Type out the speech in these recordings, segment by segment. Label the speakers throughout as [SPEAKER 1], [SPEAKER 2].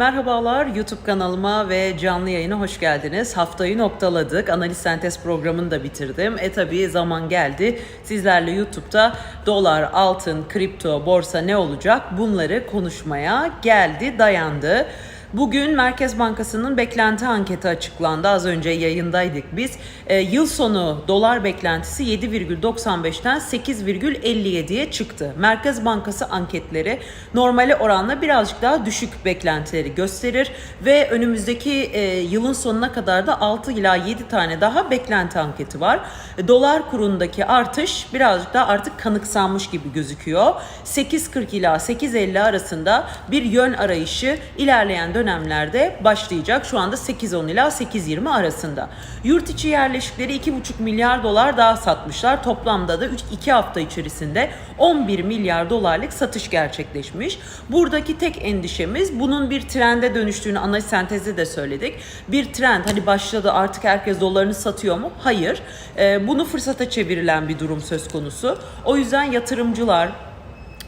[SPEAKER 1] Merhabalar YouTube kanalıma ve canlı yayına hoş geldiniz. Haftayı noktaladık. Analiz sentez programını da bitirdim. E tabi zaman geldi. Sizlerle YouTube'da dolar, altın, kripto, borsa ne olacak bunları konuşmaya geldi, dayandı. Bugün Merkez Bankası'nın beklenti anketi açıklandı. Az önce yayındaydık biz. E, yıl sonu dolar beklentisi 7,95'ten 8,57'ye çıktı. Merkez Bankası anketleri normale oranla birazcık daha düşük beklentileri gösterir ve önümüzdeki e, yılın sonuna kadar da 6 ila 7 tane daha beklenti anketi var. E, dolar kurundaki artış birazcık daha artık kanıksanmış gibi gözüküyor. 8.40 ila 8.50 arasında bir yön arayışı ilerleyen dönemlerde başlayacak. Şu anda 8.10 ila 8.20 arasında. Yurt içi yerleşikleri 2,5 milyar dolar daha satmışlar. Toplamda da 2 hafta içerisinde 11 milyar dolarlık satış gerçekleşmiş. Buradaki tek endişemiz bunun bir trende dönüştüğünü analiz sentezde de söyledik. Bir trend hani başladı artık herkes dolarını satıyor mu? Hayır. Ee, bunu fırsata çevirilen bir durum söz konusu. O yüzden yatırımcılar,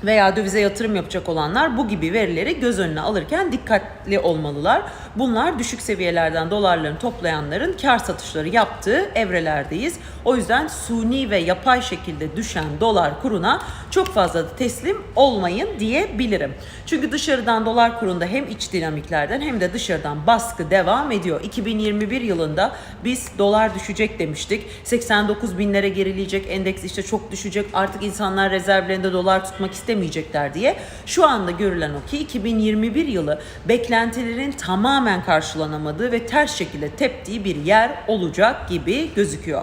[SPEAKER 1] veya dövize yatırım yapacak olanlar bu gibi verileri göz önüne alırken dikkatli olmalılar. Bunlar düşük seviyelerden dolarlarını toplayanların kar satışları yaptığı evrelerdeyiz. O yüzden suni ve yapay şekilde düşen dolar kuruna çok fazla teslim olmayın diyebilirim. Çünkü dışarıdan dolar kurunda hem iç dinamiklerden hem de dışarıdan baskı devam ediyor. 2021 yılında biz dolar düşecek demiştik. 89 binlere gerileyecek endeks işte çok düşecek artık insanlar rezervlerinde dolar tutmak istemeyecekler diye. Şu anda görülen o ki 2021 yılı beklentilerin tamamen karşılanamadığı ve ters şekilde teptiği bir yer olacak gibi gözüküyor.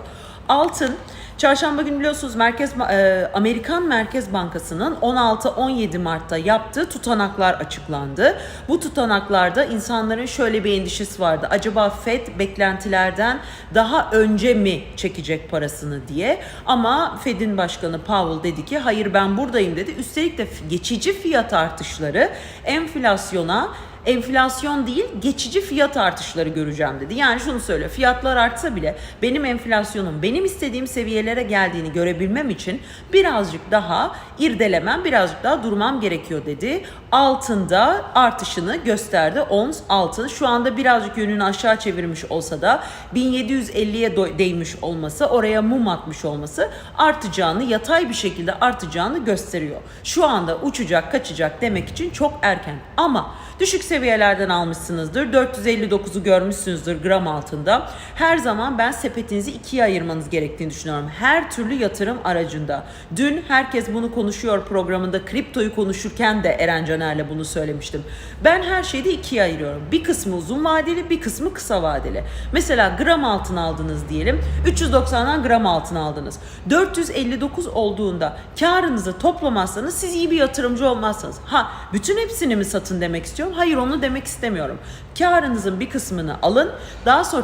[SPEAKER 1] Altın Çarşamba günü biliyorsunuz Merkez e, Amerikan Merkez Bankası'nın 16-17 Mart'ta yaptığı tutanaklar açıklandı. Bu tutanaklarda insanların şöyle bir endişesi vardı. Acaba Fed beklentilerden daha önce mi çekecek parasını diye. Ama Fed'in başkanı Powell dedi ki hayır ben buradayım dedi. Üstelik de geçici fiyat artışları enflasyona enflasyon değil geçici fiyat artışları göreceğim dedi. Yani şunu söyle fiyatlar artsa bile benim enflasyonum benim istediğim seviyelere geldiğini görebilmem için birazcık daha irdelemem birazcık daha durmam gerekiyor dedi. Altında artışını gösterdi. Ons altın şu anda birazcık yönünü aşağı çevirmiş olsa da 1750'ye değmiş olması oraya mum atmış olması artacağını yatay bir şekilde artacağını gösteriyor. Şu anda uçacak kaçacak demek için çok erken ama düşük seviyelerden almışsınızdır. 459'u görmüşsünüzdür gram altında. Her zaman ben sepetinizi ikiye ayırmanız gerektiğini düşünüyorum. Her türlü yatırım aracında. Dün herkes bunu konuşuyor programında kriptoyu konuşurken de Eren Caner'le bunu söylemiştim. Ben her şeyi de ikiye ayırıyorum. Bir kısmı uzun vadeli, bir kısmı kısa vadeli. Mesela gram altın aldınız diyelim. 390'dan gram altın aldınız. 459 olduğunda karınızı toplamazsanız siz iyi bir yatırımcı olmazsınız. Ha bütün hepsini mi satın demek istiyorum? Hayır onu demek istemiyorum. Karınızın bir kısmını alın. Daha sonra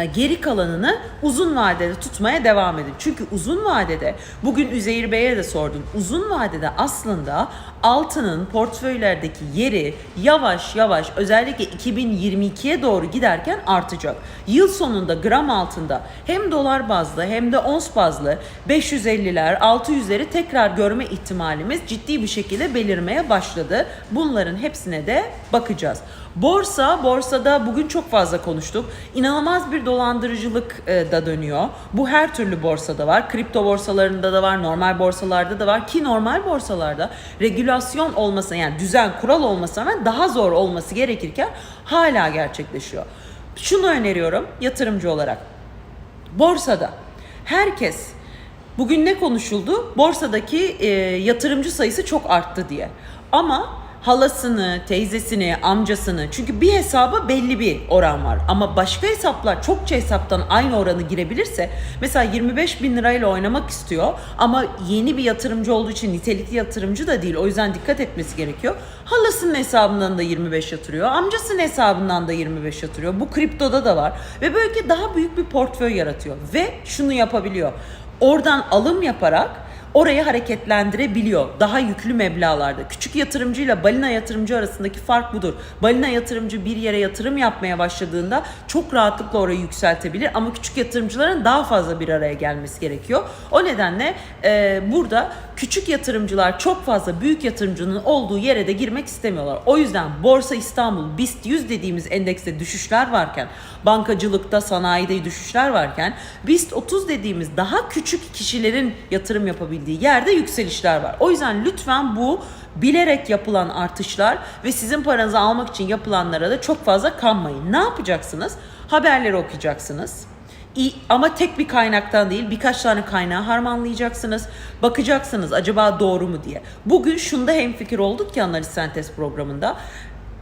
[SPEAKER 1] geri kalanını uzun vadede tutmaya devam edin. Çünkü uzun vadede bugün Üzeyir Bey'e de sordum. Uzun vadede aslında altının portföylerdeki yeri yavaş yavaş özellikle 2022'ye doğru giderken artacak. Yıl sonunda gram altında hem dolar bazlı hem de ons bazlı 550'ler 600'leri tekrar görme ihtimalimiz ciddi bir şekilde belirmeye başladı. Bunların hepsine de bakacağız. Borsa, borsada bugün çok fazla konuştuk. İnanılmaz bir dolandırıcılık e, da dönüyor. Bu her türlü borsada var. Kripto borsalarında da var, normal borsalarda da var ki normal borsalarda regülasyon olmasa yani düzen, kural olmasa rağmen daha zor olması gerekirken hala gerçekleşiyor. Şunu öneriyorum yatırımcı olarak. Borsada herkes bugün ne konuşuldu? Borsadaki e, yatırımcı sayısı çok arttı diye. Ama halasını, teyzesini, amcasını çünkü bir hesaba belli bir oran var ama başka hesaplar çokça hesaptan aynı oranı girebilirse mesela 25 bin lirayla oynamak istiyor ama yeni bir yatırımcı olduğu için nitelikli yatırımcı da değil o yüzden dikkat etmesi gerekiyor. Halasının hesabından da 25 yatırıyor, amcasının hesabından da 25 yatırıyor. Bu kriptoda da var ve böylece daha büyük bir portföy yaratıyor ve şunu yapabiliyor. Oradan alım yaparak orayı hareketlendirebiliyor. Daha yüklü meblağlarda. Küçük yatırımcıyla balina yatırımcı arasındaki fark budur. Balina yatırımcı bir yere yatırım yapmaya başladığında çok rahatlıkla orayı yükseltebilir ama küçük yatırımcıların daha fazla bir araya gelmesi gerekiyor. O nedenle e, burada küçük yatırımcılar çok fazla büyük yatırımcının olduğu yere de girmek istemiyorlar. O yüzden Borsa İstanbul BIST 100 dediğimiz endekste düşüşler varken, bankacılıkta, sanayide düşüşler varken, BIST 30 dediğimiz daha küçük kişilerin yatırım yapabildiği yerde yükselişler var. O yüzden lütfen bu bilerek yapılan artışlar ve sizin paranızı almak için yapılanlara da çok fazla kanmayın. Ne yapacaksınız? Haberleri okuyacaksınız. İyi, ama tek bir kaynaktan değil birkaç tane kaynağı harmanlayacaksınız. Bakacaksınız acaba doğru mu diye. Bugün şunda hemfikir olduk ki analiz sentez programında.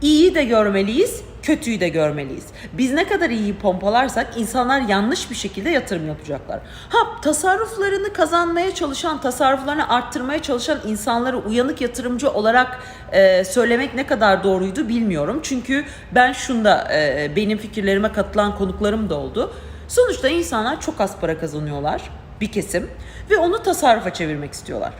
[SPEAKER 1] İyiyi de görmeliyiz, kötüyü de görmeliyiz. Biz ne kadar iyiyi pompalarsak insanlar yanlış bir şekilde yatırım yapacaklar. Ha tasarruflarını kazanmaya çalışan, tasarruflarını arttırmaya çalışan insanları uyanık yatırımcı olarak e, söylemek ne kadar doğruydu bilmiyorum. Çünkü ben şunda e, benim fikirlerime katılan konuklarım da oldu. Sonuçta insanlar çok az para kazanıyorlar bir kesim ve onu tasarrufa çevirmek istiyorlar.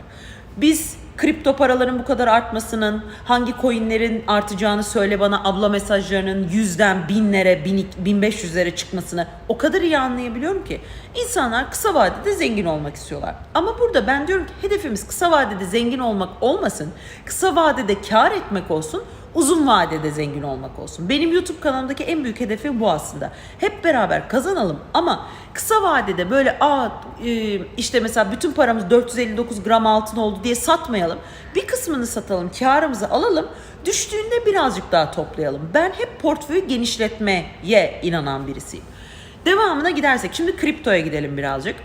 [SPEAKER 1] Biz kripto paraların bu kadar artmasının, hangi coinlerin artacağını söyle bana abla mesajlarının yüzden binlere, bin, 1500'lere çıkmasını o kadar iyi anlayabiliyorum ki. İnsanlar kısa vadede zengin olmak istiyorlar. Ama burada ben diyorum ki hedefimiz kısa vadede zengin olmak olmasın, kısa vadede kar etmek olsun, uzun vadede zengin olmak olsun. Benim YouTube kanalımdaki en büyük hedefim bu aslında. Hep beraber kazanalım ama kısa vadede böyle aa e, işte mesela bütün paramız 459 gram altın oldu diye satmayalım. Bir kısmını satalım, karımızı alalım. Düştüğünde birazcık daha toplayalım. Ben hep portföyü genişletmeye inanan birisiyim. Devamına gidersek şimdi kriptoya gidelim birazcık.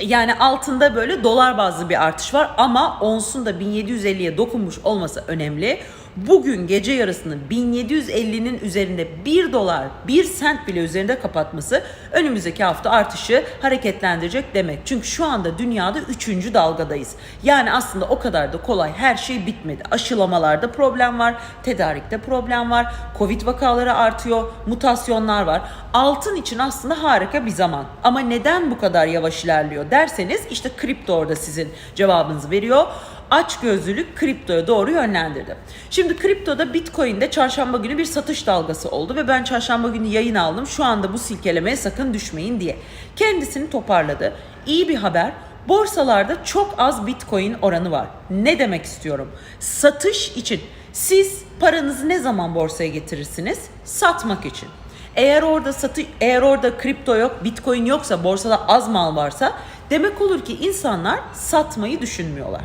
[SPEAKER 1] Yani altında böyle dolar bazlı bir artış var ama onsun da 1750'ye dokunmuş olması önemli. Bugün gece yarısını 1750'nin üzerinde 1 dolar 1 sent bile üzerinde kapatması önümüzdeki hafta artışı hareketlendirecek demek. Çünkü şu anda dünyada 3. dalgadayız. Yani aslında o kadar da kolay her şey bitmedi. Aşılamalarda problem var, tedarikte problem var, covid vakaları artıyor, mutasyonlar var. Altın için aslında harika bir zaman. Ama neden bu kadar yavaş ilerliyor derseniz işte kripto orada sizin cevabınızı veriyor aç gözlülük kriptoya doğru yönlendirdi. Şimdi kriptoda Bitcoin'de çarşamba günü bir satış dalgası oldu ve ben çarşamba günü yayın aldım. Şu anda bu silkelemeye sakın düşmeyin diye. Kendisini toparladı. İyi bir haber. Borsalarda çok az Bitcoin oranı var. Ne demek istiyorum? Satış için siz paranızı ne zaman borsaya getirirsiniz? Satmak için. Eğer orada satı eğer orada kripto yok, Bitcoin yoksa borsada az mal varsa demek olur ki insanlar satmayı düşünmüyorlar.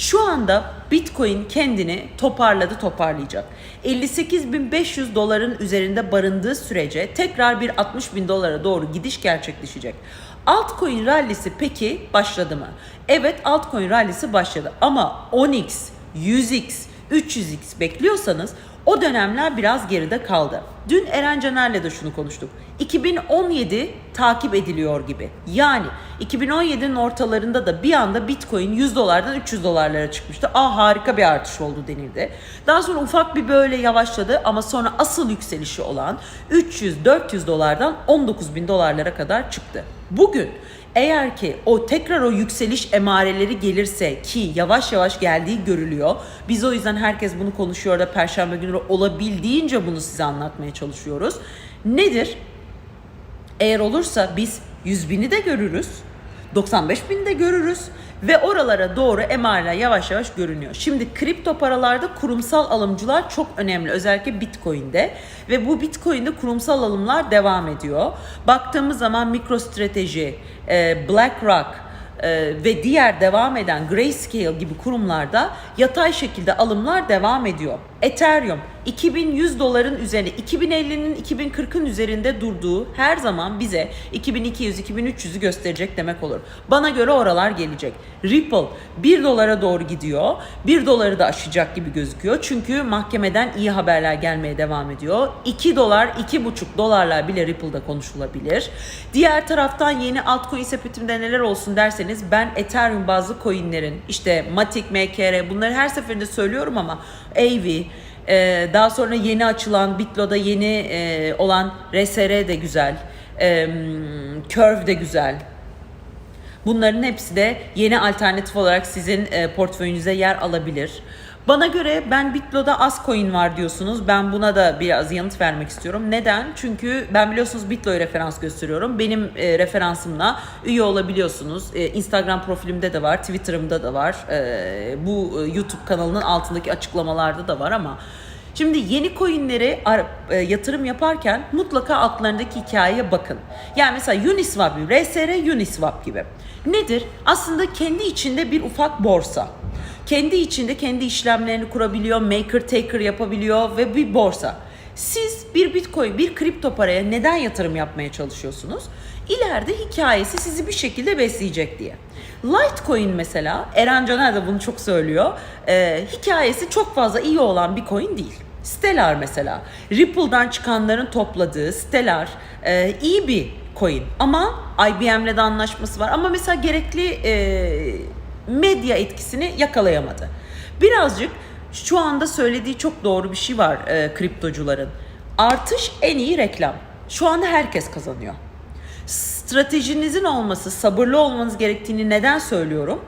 [SPEAKER 1] Şu anda Bitcoin kendini toparladı toparlayacak. 58.500 doların üzerinde barındığı sürece tekrar bir 60 bin dolara doğru gidiş gerçekleşecek. Altcoin rallisi peki başladı mı? Evet altcoin rallisi başladı ama 10x, 100x, 300x bekliyorsanız o dönemler biraz geride kaldı. Dün Eren Caner'le de şunu konuştuk. 2017 takip ediliyor gibi. Yani 2017'nin ortalarında da bir anda Bitcoin 100 dolardan 300 dolarlara çıkmıştı. Aa harika bir artış oldu denildi. Daha sonra ufak bir böyle yavaşladı ama sonra asıl yükselişi olan 300-400 dolardan 19 bin dolarlara kadar çıktı. Bugün eğer ki o tekrar o yükseliş emareleri gelirse ki yavaş yavaş geldiği görülüyor. Biz o yüzden herkes bunu konuşuyor da perşembe günü olabildiğince bunu size anlatmaya çalışıyoruz. Nedir? Eğer olursa biz 100 bini de görürüz. 95 bini de görürüz ve oralara doğru emareler yavaş yavaş görünüyor. Şimdi kripto paralarda kurumsal alımcılar çok önemli özellikle Bitcoin'de ve bu Bitcoin'de kurumsal alımlar devam ediyor. Baktığımız zaman MicroStrategy, e, BlackRock, e, ve diğer devam eden Grayscale gibi kurumlarda yatay şekilde alımlar devam ediyor. Ethereum 2100 doların üzerinde 2050'nin 2040'ın üzerinde durduğu her zaman bize 2200-2300'ü gösterecek demek olur. Bana göre oralar gelecek. Ripple 1 dolara doğru gidiyor. 1 doları da aşacak gibi gözüküyor. Çünkü mahkemeden iyi haberler gelmeye devam ediyor. 2 dolar, 2,5 dolarlar bile Ripple'da konuşulabilir. Diğer taraftan yeni altcoin sepetimde neler olsun derseniz ben Ethereum bazı coinlerin işte Matic, MKR bunları her seferinde söylüyorum ama AV, ee, daha sonra yeni açılan Bitlo'da yeni e, olan RSR de güzel. E, Curve de güzel. Bunların hepsi de yeni alternatif olarak sizin e, portföyünüze yer alabilir. Bana göre ben Bitlo'da az coin var diyorsunuz. Ben buna da biraz yanıt vermek istiyorum. Neden? Çünkü ben biliyorsunuz Bitlo'yu referans gösteriyorum. Benim e, referansımla üye olabiliyorsunuz. E, Instagram profilimde de var, Twitter'ımda da var. E, bu e, YouTube kanalının altındaki açıklamalarda da var ama Şimdi yeni coinlere e, yatırım yaparken mutlaka altlarındaki hikayeye bakın. Yani mesela Uniswap gibi, RSR Uniswap gibi. Nedir? Aslında kendi içinde bir ufak borsa. Kendi içinde kendi işlemlerini kurabiliyor, maker taker yapabiliyor ve bir borsa. Siz bir bitcoin, bir kripto paraya neden yatırım yapmaya çalışıyorsunuz? İleride hikayesi sizi bir şekilde besleyecek diye. Litecoin mesela, Eren Caner de bunu çok söylüyor. Ee, hikayesi çok fazla iyi olan bir coin değil. Stellar mesela. Ripple'dan çıkanların topladığı Stellar e, iyi bir coin ama IBM'le de anlaşması var. Ama mesela gerekli e, medya etkisini yakalayamadı. Birazcık şu anda söylediği çok doğru bir şey var e, kriptocuların. Artış en iyi reklam. Şu anda herkes kazanıyor. Stratejinizin olması, sabırlı olmanız gerektiğini neden söylüyorum?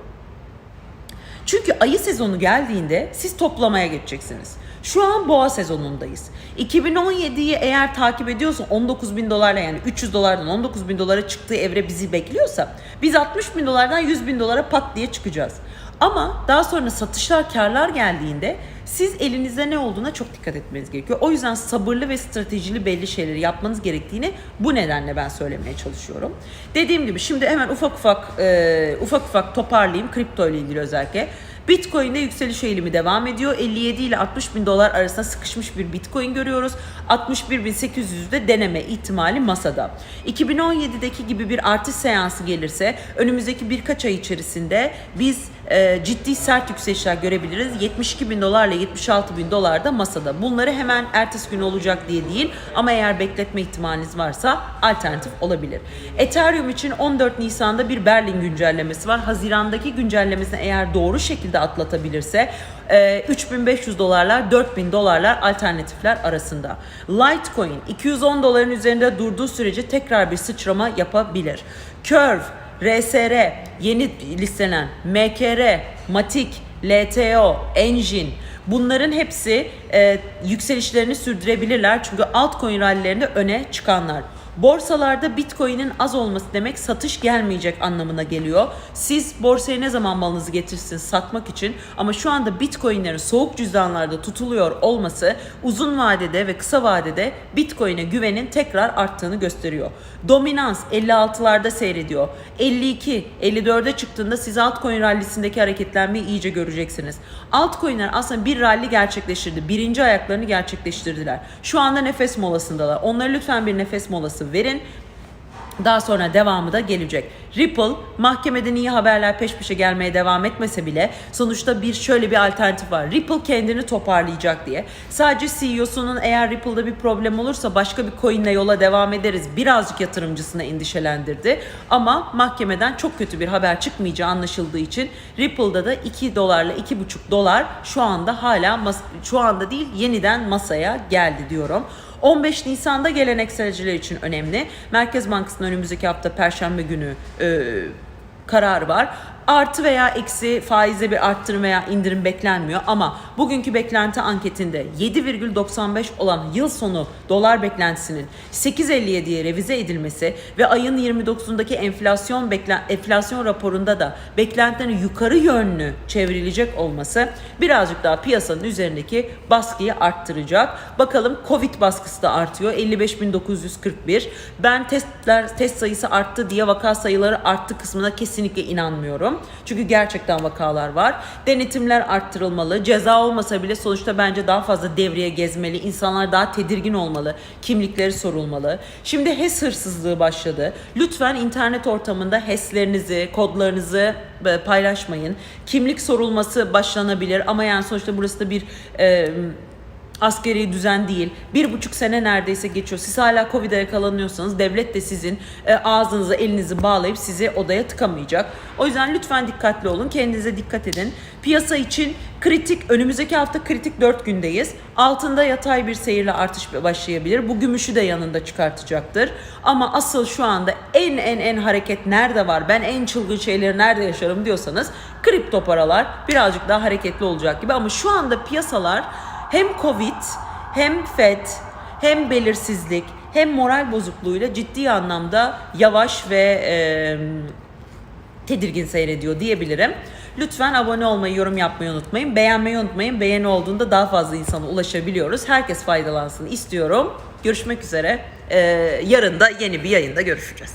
[SPEAKER 1] Çünkü ayı sezonu geldiğinde siz toplamaya geçeceksiniz. Şu an boğa sezonundayız. 2017'yi eğer takip ediyorsan 19 bin dolarla yani 300 dolardan 19 bin dolara çıktığı evre bizi bekliyorsa biz 60 bin dolardan 100 bin dolara pat diye çıkacağız. Ama daha sonra satışlar, karlar geldiğinde siz elinizde ne olduğuna çok dikkat etmeniz gerekiyor. O yüzden sabırlı ve stratejili belli şeyleri yapmanız gerektiğini bu nedenle ben söylemeye çalışıyorum. Dediğim gibi şimdi hemen ufak ufak e, ufak ufak toparlayayım kripto ile ilgili özellikle. Bitcoin'de yükseliş eğilimi devam ediyor. 57 ile 60 bin dolar arasında sıkışmış bir Bitcoin görüyoruz. 61.800'de deneme ihtimali masada. 2017'deki gibi bir artış seansı gelirse önümüzdeki birkaç ay içerisinde biz e, ciddi sert yükselişler görebiliriz. 72 bin dolar ile 76 bin dolar da masada. Bunları hemen ertesi gün olacak diye değil ama eğer bekletme ihtimaliniz varsa alternatif olabilir. Ethereum için 14 Nisan'da bir Berlin güncellemesi var. Hazirandaki güncellemesini eğer doğru şekilde atlatabilirse e, 3500 dolarlar 4000 dolarlar alternatifler arasında. Litecoin 210 doların üzerinde durduğu sürece tekrar bir sıçrama yapabilir. Curve RSR, yeni listelenen MKR, Matic, LTO, Engine bunların hepsi e, yükselişlerini sürdürebilirler. Çünkü altcoin rallilerinde öne çıkanlar. Borsalarda Bitcoin'in az olması demek satış gelmeyecek anlamına geliyor. Siz borsaya ne zaman malınızı getirsiniz satmak için ama şu anda Bitcoin'lerin soğuk cüzdanlarda tutuluyor olması uzun vadede ve kısa vadede Bitcoin'e güvenin tekrar arttığını gösteriyor. Dominans 56'larda seyrediyor. 52, 54'e çıktığında siz altcoin rallisindeki hareketlenmeyi iyice göreceksiniz. Altcoin'ler aslında bir rally gerçekleştirdi. Birinci ayaklarını gerçekleştirdiler. Şu anda nefes molasındalar. Onlara lütfen bir nefes molası verin. Daha sonra devamı da gelecek. Ripple mahkemeden iyi haberler peş peşe gelmeye devam etmese bile sonuçta bir şöyle bir alternatif var. Ripple kendini toparlayacak diye. Sadece CEO'sunun eğer Ripple'da bir problem olursa başka bir coin'le yola devam ederiz. Birazcık yatırımcısını endişelendirdi. Ama mahkemeden çok kötü bir haber çıkmayacağı anlaşıldığı için Ripple'da da 2 dolarla 2,5 dolar şu anda hala şu anda değil yeniden masaya geldi diyorum. 15 Nisan'da gelenekselciler için önemli. Merkez Bankası'nın önümüzdeki hafta Perşembe günü e, kararı var. Artı veya eksi faize bir arttırım veya indirim beklenmiyor ama bugünkü beklenti anketinde 7,95 olan yıl sonu dolar beklentisinin 8.57'ye revize edilmesi ve ayın 29'undaki enflasyon beklen enflasyon raporunda da beklentilerin yukarı yönlü çevrilecek olması birazcık daha piyasanın üzerindeki baskıyı arttıracak. Bakalım Covid baskısı da artıyor. 55.941. Ben testler test sayısı arttı diye vaka sayıları arttı kısmına kesinlikle inanmıyorum. Çünkü gerçekten vakalar var. Denetimler arttırılmalı. Ceza olmasa bile sonuçta bence daha fazla devreye gezmeli. İnsanlar daha tedirgin olmalı. Kimlikleri sorulmalı. Şimdi HES hırsızlığı başladı. Lütfen internet ortamında HES'lerinizi, kodlarınızı e, paylaşmayın. Kimlik sorulması başlanabilir ama yani sonuçta burası da bir e, askeri düzen değil. Bir buçuk sene neredeyse geçiyor. Siz hala Covid'e yakalanıyorsanız devlet de sizin e, ağzınızı elinizi bağlayıp sizi odaya tıkamayacak. O yüzden lütfen dikkatli olun. Kendinize dikkat edin. Piyasa için kritik önümüzdeki hafta kritik 4 gündeyiz. Altında yatay bir seyirle artış başlayabilir. Bu gümüşü de yanında çıkartacaktır. Ama asıl şu anda en en en hareket nerede var? Ben en çılgın şeyleri nerede yaşarım diyorsanız kripto paralar birazcık daha hareketli olacak gibi ama şu anda piyasalar hem Covid hem FED hem belirsizlik hem moral bozukluğuyla ciddi anlamda yavaş ve e, tedirgin seyrediyor diyebilirim. Lütfen abone olmayı, yorum yapmayı unutmayın. Beğenmeyi unutmayın. Beğeni olduğunda daha fazla insana ulaşabiliyoruz. Herkes faydalansın istiyorum. Görüşmek üzere. Ee, yarın da yeni bir yayında görüşeceğiz.